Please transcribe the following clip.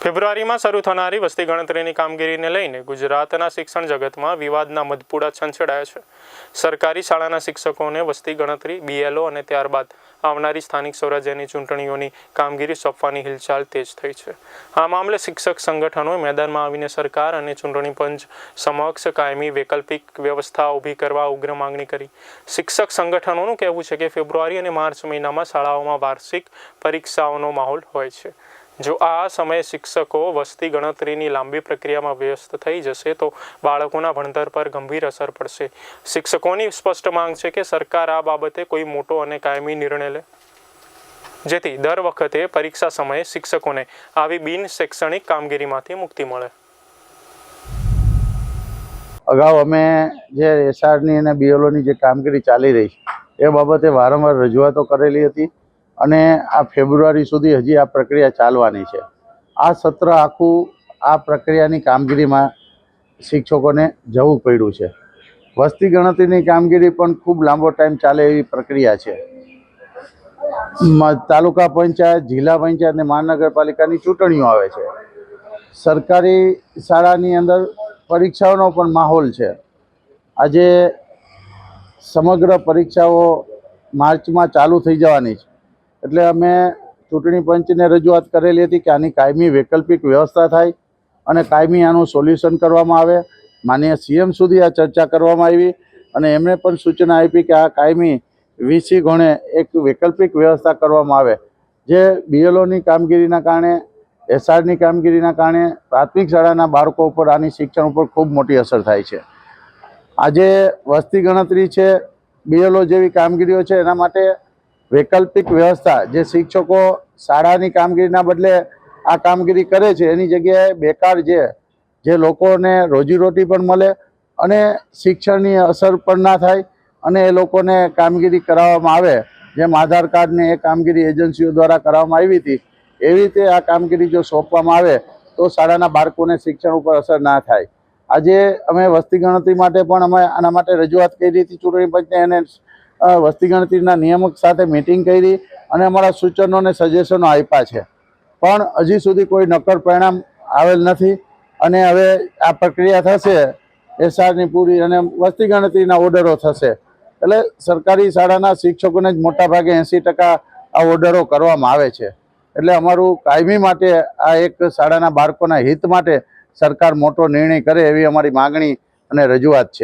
ફેબ્રુઆરીમાં શરૂ થનારી વસ્તી ગણતરીની કામગીરીને લઈને ગુજરાતના શિક્ષણ જગતમાં વિવાદના મધપૂડા છંછેડાયા છે. સરકારી શાળાના શિક્ષકોને વસ્તી ગણતરી બીએલઓ અને ત્યારબાદ આવનારી સ્થાનિક સ્વરાજ્યની ચૂંટણીઓની કામગીરી સોંપવાની હિલચાલ તેજ થઈ છે. આ મામલે શિક્ષક સંગઠનોએ મેદાનમાં આવીને સરકાર અને ચૂંટણી પંચ સમક્ષ કાયમી વૈકલ્પિક વ્યવસ્થા ઊભી કરવા ઉગ્ર માંગણી કરી. શિક્ષક સંગઠનોનું કહેવું છે કે ફેબ્રુઆરી અને માર્ચ મહિનામાં શાળાઓમાં વાર્ષિક પરીક્ષાઓનો માહોલ હોય છે. જો આ સમયે શિક્ષકો વસ્તી ગણતરીની લાંબી પ્રક્રિયામાં વ્યસ્ત થઈ જશે તો બાળકોના ભણતર પર ગંભીર અસર પડશે. શિક્ષકોની સ્પષ્ટ માંગ છે કે સરકાર આ બાબતે કોઈ મોટો અને કાયમી નિર્ણય લે. જેથી દર વખતે પરીક્ષા સમયે શિક્ષકોને આવી બિન શૈક્ષણિક કામગીરીમાંથી મુક્તિ મળે. અગાઉ અમે જે એસઆરની અને બીએલઓની જે કામગીરી ચાલી રહી છે, એ બાબતે વારંવાર રજૂઆતો કરેલી હતી. અને આ ફેબ્રુઆરી સુધી હજી આ પ્રક્રિયા ચાલવાની છે. આ સત્ર આખું આ પ્રક્રિયાની કામગીરીમાં શિક્ષકોને જવું પડ્યું છે. વસ્તી ગણતરીની કામગીરી પણ ખૂબ લાંબો ટાઈમ ચાલે એવી પ્રક્રિયા છે. તાલુકા પંચાયત, જિલ્લા પંચાયત અને મહાનગરપાલિકાની ચૂંટણીઓ આવે છે. સરકારી શાળાની અંદર પરીક્ષાઓનો પણ માહોલ છે. આજે સમગ્ર પરીક્ષાઓ માર્ચમાં ચાલુ થઈ જવાની છે. એટલે અમે ચૂંટણી પંચને રજૂઆત કરેલી હતી કે આની કાયમી વૈકલ્પિક વ્યવસ્થા થાય અને કાયમી આનું સોલ્યુશન કરવામાં આવે. માન્ય સીએમ સુધી આ ચર્ચા કરવામાં આવી અને એમણે પણ સૂચના આપી કે આ કાયમી વીસી ગણે એક વૈકલ્પિક વ્યવસ્થા કરવામાં આવે. જે બીએલઓની કામગીરીના કારણે, એસઆરની કામગીરીના કારણે પ્રાથમિક શાળાના બાળકો ઉપર આની શિક્ષણ ઉપર ખૂબ મોટી અસર થાય છે. આજે વસ્તી ગણતરી છે, બીએલઓ જેવી કામગીરીઓ છે, એના માટે વૈકલ્પિક વ્યવસ્થા જે શિક્ષકો શાળાની કામગીરીના બદલે આ કામગીરી કરે છે, એની જગ્યાએ બેકાર જે જે લોકોને રોજીરોટી પણ મળે અને શિક્ષણની અસર પણ ના થાય અને એ લોકોને કામગીરી કરાવવામાં આવે. જેમ આધાર કાર્ડને એ કામગીરી એજન્સીઓ દ્વારા કરાવવામાં આવી હતી, એવી રીતે આ કામગીરી જો સોંપવામાં આવે તો શાળાના બાળકોને શિક્ષણ ઉપર અસર ના થાય. આજે અમે વસ્તી ગણતરી માટે પણ અમે આના માટે રજૂઆત કરી હતી ચૂંટણી પંચને, એને વસ્તી ગણતરીના નિયામક સાથે મિટિંગ કરી અને અમારા સૂચનો અને સજેશનો આપ્યા છે. પણ હજી સુધી કોઈ નક્કર પરિણામ આવેલ નથી અને હવે આ પ્રક્રિયા થશે, એસઆરની પૂરી અને વસ્તી ગણતરીના ઓર્ડરો થશે. એટલે સરકારી શાળાના શિક્ષકોને જ મોટાભાગે એંસી ટકા આ ઓર્ડરો કરવામાં આવે છે. એટલે અમારું કાયમી માટે આ એક શાળાના બાળકોના હિત માટે સરકાર મોટો નિર્ણય કરે એવી અમારી માગણી અને રજૂઆત છે.